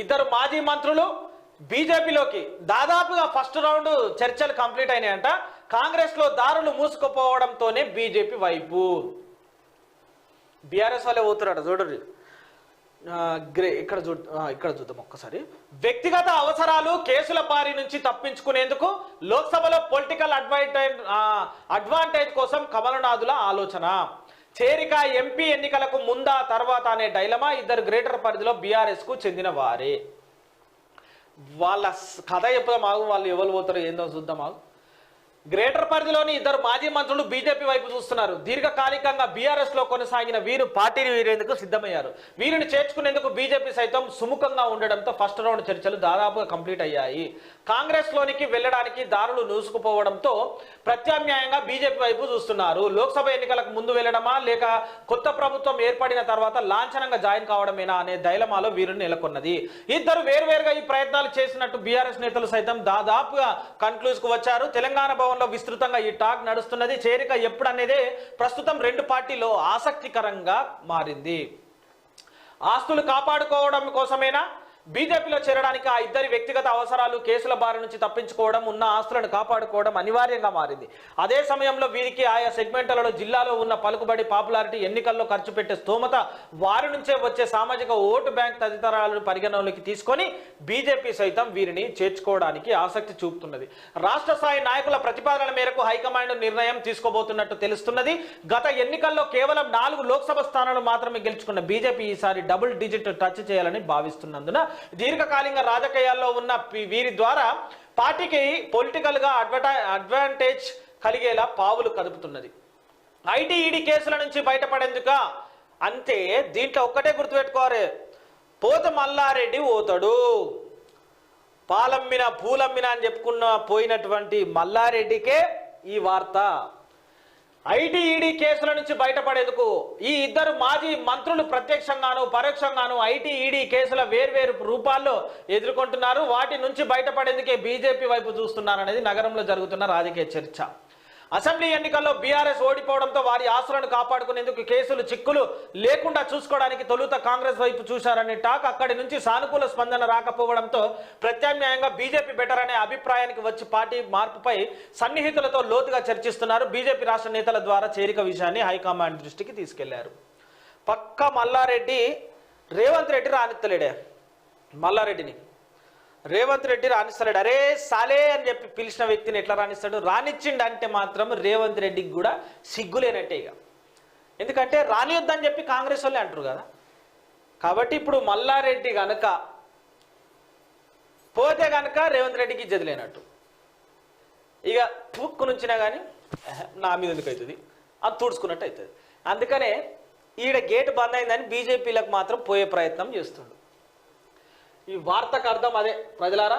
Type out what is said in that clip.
ఇద్దరు మాజీ మంత్రులు బీజేపీలోకి దాదాపుగా ఫస్ట్ రౌండ్ చర్చలు కంప్లీట్ అయినాయంట. కాంగ్రెస్లో దారులు మూసుకుపోవడంతోనే బీజేపీ వైపు. బీఆర్ఎస్ వాళ్ళే పోతున్నాడు చూడండి. గ్రే ఇక్కడ చూ ఇక్కడ చూద్దాం ఒక్కసారి. వ్యక్తిగత అవసరాలు కేసుల బారి నుంచి తప్పించుకునేందుకు లోక్సభలో పొలిటికల్ అడ్వాంటేజ్ అడ్వాంటేజ్ కోసం కమలనాథుల ఆలోచన. చేరిక ఎంపీ ఎన్నికలకు ముందా తర్వాత అనే డైలమా ఇద్దరు గ్రేటర్ పరిధిలో బీఆర్ఎస్కు చెందిన వారే. వాళ్ళ కథ చెప్దాం ఆగు వాళ్ళు ఎవరు పోతారో ఏందో చూద్దాం ఆగు గ్రేటర్ పరిధిలోని ఇద్దరు మాజీ మంత్రులు బీజేపీ వైపు చూస్తున్నారు. దీర్ఘకాలికంగా బీఆర్ఎస్లో కొనసాగిన వీరు పార్టీని వీరేందుకు సిద్ధమయ్యారు. వీరిని చేర్చుకునేందుకు బీజేపీ సైతం సుముఖంగా ఉండడంతో ఫస్ట్ రౌండ్ చర్చలు దాదాపుగా కంప్లీట్ అయ్యాయి. కాంగ్రెస్ లోనికి వెళ్ళడానికి దారులు నూసుకుపోవడంతో ప్రత్యామ్నాయంగా బీజేపీ వైపు చూస్తున్నారు. లోక్సభ ఎన్నికలకు ముందు వెళ్ళడమా లేక కొత్త ప్రభుత్వం ఏర్పడిన తర్వాత లాంఛనంగా జాయిన్ కావడమేనా అనే దైలమాలో వీరు నెలకొన్నది. ఇద్దరు వేరువేరుగా ఈ ప్రయత్నాలు చేసినట్టు బీఆర్ఎస్ నేతలు సైతం దాదాపుగా కన్క్లూజ్కు వచ్చారు. తెలంగాణ భవన్లో విస్తృతంగా ఈ టాక్ నడుస్తున్నది. చేరిక ఎప్పుడు ప్రస్తుతం రెండు పార్టీలో ఆసక్తికరంగా మారింది. ఆస్తులు కాపాడుకోవడం కోసమేనా? బీజేపీలో చేరడానికి ఆ ఇద్దరి వ్యక్తిగత అవసరాలు కేసుల బారి నుంచి తప్పించుకోవడం ఉన్న ఆస్తులను కాపాడుకోవడం అనివార్యంగా మారింది. అదే సమయంలో వీరికి ఆయా సెగ్మెంట్లలో జిల్లాలో ఉన్న పలుకుబడి పాపులారిటీ ఎన్నికల్లో ఖర్చు పెట్టే స్తోమత వారి నుంచే వచ్చే సామాజిక ఓటు బ్యాంక్ తదితరాలను పరిగణలోకి తీసుకొని బీజేపీ సైతం వీరిని చేర్చుకోవడానికి ఆసక్తి చూపుతున్నది. రాష్ట్ర స్థాయి నాయకుల ప్రతిపాదనల మేరకు హైకమాండ్ నిర్ణయం తీసుకోబోతున్నట్టు తెలుస్తున్నది. గత ఎన్నికల్లో కేవలం నాలుగు లోక్సభ స్థానాలు మాత్రమే గెలుచుకున్న బీజేపీ ఈసారి డబుల్ డిజిట్ టచ్ చేయాలని భావిస్తున్నందున దీర్ఘకాలిక రాజకీయాల్లో ఉన్న వీరి ద్వారా పార్టీకి పొలిటికల్గా అడ్వర్టై అడ్వాంటేజ్ కలిగేలా పావులు కదుపుతున్నది. ఐటీఈడి కేసుల నుంచి బయటపడేందుక అంతే దీంట్లో ఒక్కటే గుర్తుపెట్టుకోవాలి. పోత మల్లారెడ్డి పోతాడు. పాలమ్మిన పూలమ్మిన అని చెప్పుకున్న పోయినటువంటి మల్లారెడ్డికే ఈ వార్త. ఐటీఈడీ కేసుల నుంచి బయటపడేందుకు ఈ ఇద్దరు మాజీ మంత్రులు ప్రత్యక్షంగాను పరోక్షంగాను ఐటీఈడీ కేసుల వేర్వేరు రూపాల్లో ఎదుర్కొంటున్నారు. వాటి నుంచి బయటపడేందుకే బీజేపీ వైపు చూస్తున్నారనేది నగరంలో జరుగుతున్న రాజకీయ చర్చ. అసెంబ్లీ ఎన్నికల్లో బీఆర్ఎస్ ఓడిపోవడంతో వారి ఆస్తులను కాపాడుకునేందుకు కేసులు చిక్కులు లేకుండా చూసుకోవడానికి తొలుత కాంగ్రెస్ వైపు చూశారనే టాక్. అక్కడి నుంచి సానుకూల స్పందన రాకపోవడంతో ప్రత్యామ్నాయంగా బీజేపీ బెటర్ అనే అభిప్రాయానికి వచ్చి పార్టీ మార్పుపై సన్నిహితులతో లోతుగా చర్చిస్తున్నారు. బీజేపీ రాష్ట్ర నేతల ద్వారా చేరిక విషయాన్ని హైకమాండ్ దృష్టికి తీసుకెళ్ళారు. పక్క మల్లారెడ్డి రేవంత్ రెడ్డి రానిత్తలేడే మల్లారెడ్డిని. రేవంత్ రెడ్డి రాణిస్తాడు. అరే సాలే అని చెప్పి పిలిచిన వ్యక్తిని ఎట్లా రాణిస్తాడు? రానిచ్చిండు అంటే మాత్రం రేవంత్ రెడ్డికి కూడా సిగ్గులేనట్టే ఇక. ఎందుకంటే రానియొద్దని చెప్పి కాంగ్రెస్ వాళ్ళే అంటారు కదా. కాబట్టి ఇప్పుడు మల్లారెడ్డి గనక పోతే గనక రేవంత్ రెడ్డికి జదిలేనట్టు ఇక పుక్కు నుంచినా కానీ నా మీద ఎందుకు అవుతుంది? అది తుడుచుకున్నట్టు అవుతుంది. అందుకనే ఈడ గేట్ బంద్ అయిందని బీజేపీలకు మాత్రం పోయే ప్రయత్నం చేస్తుండు. ఈ వార్తకు అర్థం అదే. ప్రజలారా